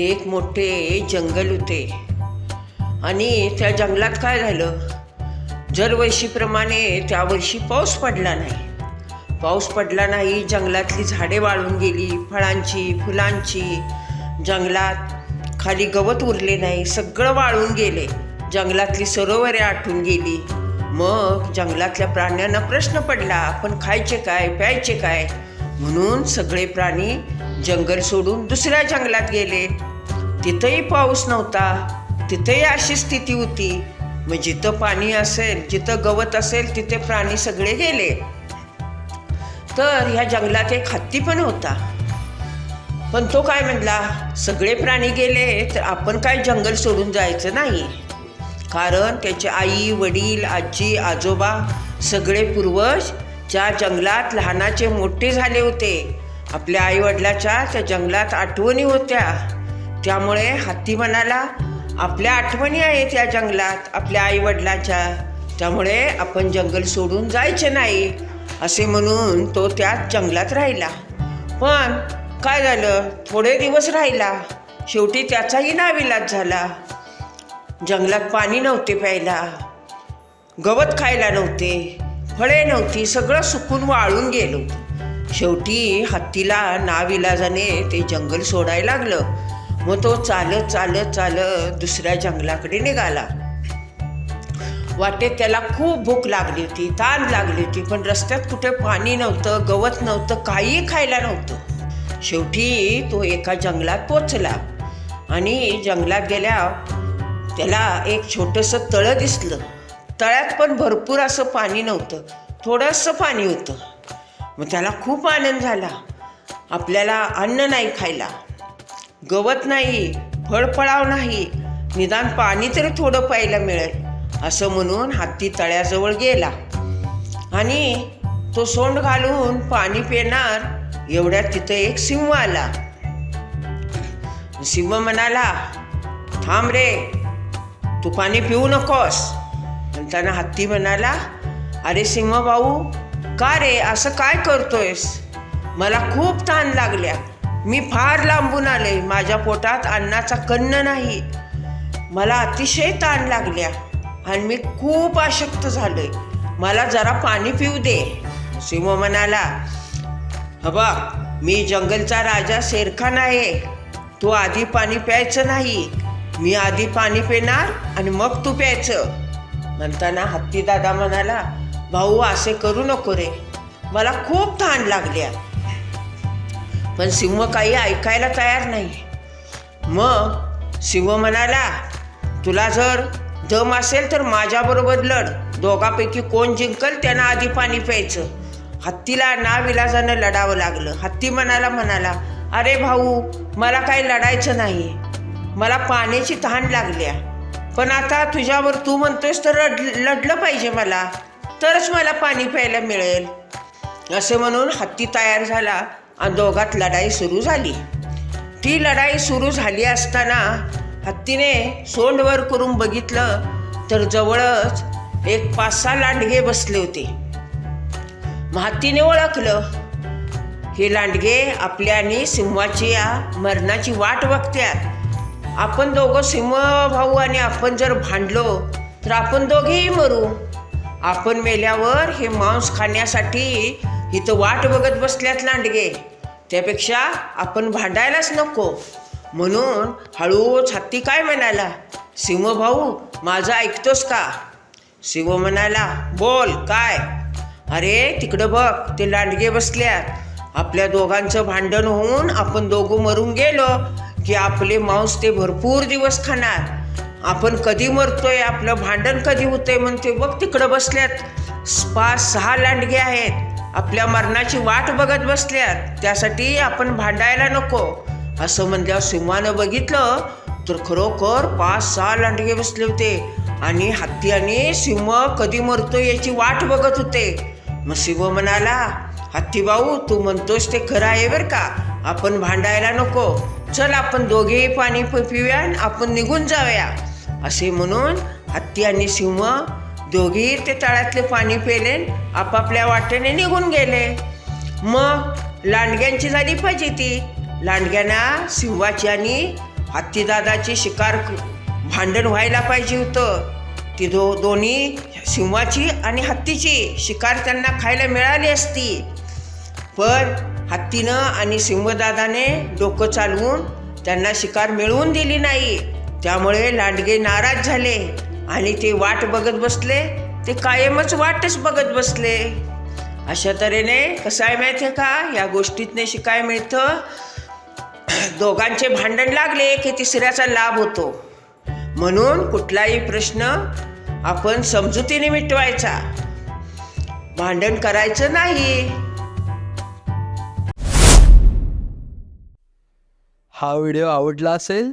एक मोठे जंगल होते. आणि त्या जंगलात काय झालं? दरवर्षीप्रमाणे त्या वर्षी पाऊस पडला नाही. पाऊस पडला नाही जंगलातली झाडे वाळून गेली फळांची फुलांची. जंगलात खाली गवत उरले नाही सगळं वाळून गेले. जंगलातली सरोवरे आटून गेली. मग जंगलातल्या प्राण्यांना प्रश्न पडला आपण खायचे काय प्यायचे काय? म्हणून सगळे प्राणी जंगल सोडून दुसऱ्या जंगलात गेले. तिथंही पाऊस नव्हता तिथेही अशी स्थिती होती. मग जिथं पाणी असेल जिथं गवत असेल तिथे प्राणी सगळे गेले. तर ह्या जंगलात एक हत्ती पण होता. पण तो काय म्हणला सगळे प्राणी गेले तर आपण काय जंगल सोडून जायचं नाही. कारण त्याचे आई वडील आजी आजोबा सगळे पूर्वज ज्या जंगलात लहानाचे मोठे झाले होते. आपल्या आईवडिलाच्या त्या जंगलात आठवणी होत्या. त्यामुळे हत्ती म्हणाला आपल्या आठवणी आहेत या जंगलात आपल्या आईवडिलाच्या. त्यामुळे आपण जंगल सोडून जायचे नाही असे म्हणून तो त्याच जंगलात राहिला. पण काय झालं? थोडे दिवस राहिला. शेवटी त्याचाही नाविलाज झाला. जंगलात पाणी नव्हते प्यायला. गवत खायला नव्हते. फळे नव्हती. सगळं सुकून वाळून गेलो. शेवटी हत्तीला नाविलाजाने ते जंगल सोडायला लागलं. मग तो चालत चालत चालत दुसऱ्या जंगलाकडे निघाला. वाटेत त्याला खूप भूक लागली होती ताण लागली होती पण रस्त्यात कुठे पाणी नव्हतं गवत नव्हतं काहीही खायला नव्हतं. शेवटी तो एका जंगलात पोचला आणि जंगलात गेल्या त्याला एक छोटंसं तळं दिसलं. तळ्यात पण भरपूर असं पाणी नव्हतं थोडंसं पाणी होतं. मग त्याला खूप आनंद झाला. आपल्याला अन्न नाही खायला. गवत नाही फळफळाव नाही निदान पाणी तरी थोडं प्यायला मिळेल असं म्हणून हत्ती तळ्याजवळ गेला. आणि तो सोंड घालून पाणी पिणार एवढ्यात तिथं एक सिंह आला. सिंह म्हणाला थांब रे तू पाणी पिऊ नकोस. म्हणताना हत्ती म्हणाला अरे सिंह भाऊ का रे असं काय करतोयस? मला खूप ताण लागल्या. मी फार लांबून आले. माझ्या पोटात अन्नाचा कन्न नाही. मला अतिशय ताण लागल्या आणि मी खूप अशक्त झालोय. मला जरा पाणी पिऊ दे. सिंह म्हणाला हबा मी जंगलचा राजा शेरखान आहे. तू आधी पाणी प्यायचं नाही. मी आधी पाणी पिणार आणि मग तू प्यायचं. म्हणताना हत्ती दादा म्हणाला भाऊ असे करू नको रे. मला खूप ताण लागल्या. पण सिंह काही ऐकायला तयार नाही. मग सिंह म्हणाला तुला जर दम असेल तर माझ्याबरोबर लढ. दोघापैकी कोण जिंकल त्यांना आधी पाणी प्यायचं. हत्तीला नाविलाजानं लढावं लागलं. हत्ती म्हणाला म्हणाला अरे भाऊ मला काही लढायचं नाही मला पाण्याची तहान लागल्या. पण आता तुझ्यावर तू म्हणतोयस तर रड लढलं पाहिजे मला. तरच मला पाणी प्यायला मिळेल. असे म्हणून हत्ती तयार झाला. दोघात लढाई सुरू झाली. ती लढाई सुरू झाली असताना हत्तीने सोंडवर करून बघितलं तर जवळच एक पाच सहा लांडगे बसले होते. मग हत्तीने ओळखलं. हे लांडगे आपल्या आणि सिंहाची या मरणाची वाट बघत्यात. आपण दोघं सिंह भाऊ आणि आपण जर भांडलो तर आपण दोघेही मरू. आपण मेल्यावर हे मांस खाण्यासाठी इथं वाट बघत बसल्यात लांडगे. त्यापेक्षा आपण भांडायलाच नको. म्हणून हळूच हत्ती काय म्हणाला? सिंह भाऊ माझं ऐकतोस का? सिंह म्हणाला बोल काय? अरे तिकडं बघ ते लांडगे बसल्यात. आपल्या दोघांचं भांडण होऊन आपण दोघं मरून गेलो की आपले मांस ते भरपूर दिवस खाणार. आपण कधी मरतोय आपलं भांडण कधी होतंय म्हणते बघ तिकडं बसल्यात. पाच सहा लांडगे आहेत. आपल्या मरणाची वाट बघत बसल्यात. त्यासाठी आपण भांडायला नको. असं म्हणल्यावर सिंहानं बघितलं तर खरोखर पाच सहा लांडगे बसले होते. आणि हत्ती आणि सिंह कधी मरतो याची वाट बघत होते. मग सिंह म्हणाला हत्ती भाऊ तू म्हणतोस ते खरं आहे बरं का? आपण भांडायला नको. चल आपण दोघेही पाणी पिऊया आणि आपण निघून जाऊया. असे म्हणून हत्ती आणि सिंह दोघेही ते तळ्यातले पाणी पेले आपापल्या वाटेने निघून गेले. मग लांडग्यांची झाली पाहिजे ती लांडग्यांना सिंहाची आणि हत्तीदादाची शिकार भांडण व्हायला पाहिजे होतं. ती दो दोन्ही सिंहाची आणि हत्तीची शिकार त्यांना खायला मिळाली असती. पण हत्तीनं आणि सिंहदादाने डोकं चालवून त्यांना शिकार मिळवून दिली नाही. त्यामुळे लांडगे नाराज झाले. आणि ते वाट बघत बसले ते कायमच वाटच बघत बसले. अशा तऱ्हेने कसं आहे माहिती आहे का? या गोष्टीतने शिकाय मिळतं. दोघांचे भांडण लागले की तिसऱ्याचा लाभ होतो. म्हणून कुठलाही प्रश्न आपण समजुतीने मिटवायचा. भांडण करायचं नाही. हा व्हिडिओ आवडला असेल